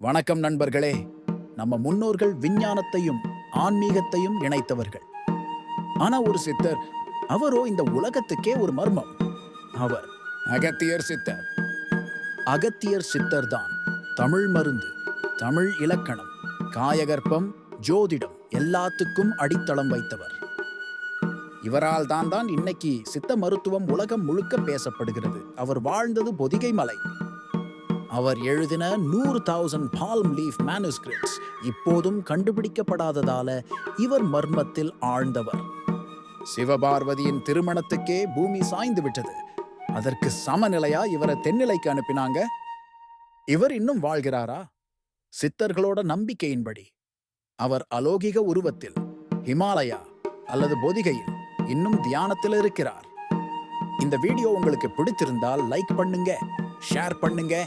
வணக்கம் நண்பர்களே. நம்ம முன்னோர்கள் விஞ்ஞானத்தையும் ஆன்மீகத்தையும் இணைத்தவர்கள். ஆனா ஒரு சித்தர் அவரோ இந்த உலகத்துக்கே ஒரு மர்மம். அவர் அகத்தியர் சித்தர். அகத்தியர் சித்தர் தான் தமிழ் மருந்து தமிழ் இலக்கணம் காயகற்பம் ஜோதிடம் எல்லாத்துக்கும் அடித்தளம் வைத்தவர். இவரால் தான் தான் இன்னைக்கு சித்த மருத்துவம் உலகம் முழுக்க பேசப்படுகிறது. அவர் வாழ்ந்தது பொதிகை மலை. அவர் எழுதின நூறு தௌசண்ட் பால்ம் லீஃப் மேனுஸ்கிரிப்ட்ஸ் இப்போதும் கண்டுபிடிக்கப்படாததால இவர் மர்மத்தில் ஆழ்ந்தவர். சிவபார்வதியின் திருமணத்துக்கே பூமி சாய்ந்து விட்டது. அதற்கு சமநிலையா இவரை தென்னிலைக்கு அனுப்பினாங்க? இவர் இன்னும் வாழ்கிறாரா? சித்தர்களோட நம்பிக்கையின்படி. அவர் அலோகிக உருவத்தில் ஹிமாலயா அல்லது பொதிகையில் இன்னும் தியானத்தில் இருக்கிறார். இந்த வீடியோ உங்களுக்கு பிடித்திருந்தால் லைக் பண்ணுங்க ஷேர் பண்ணுங்க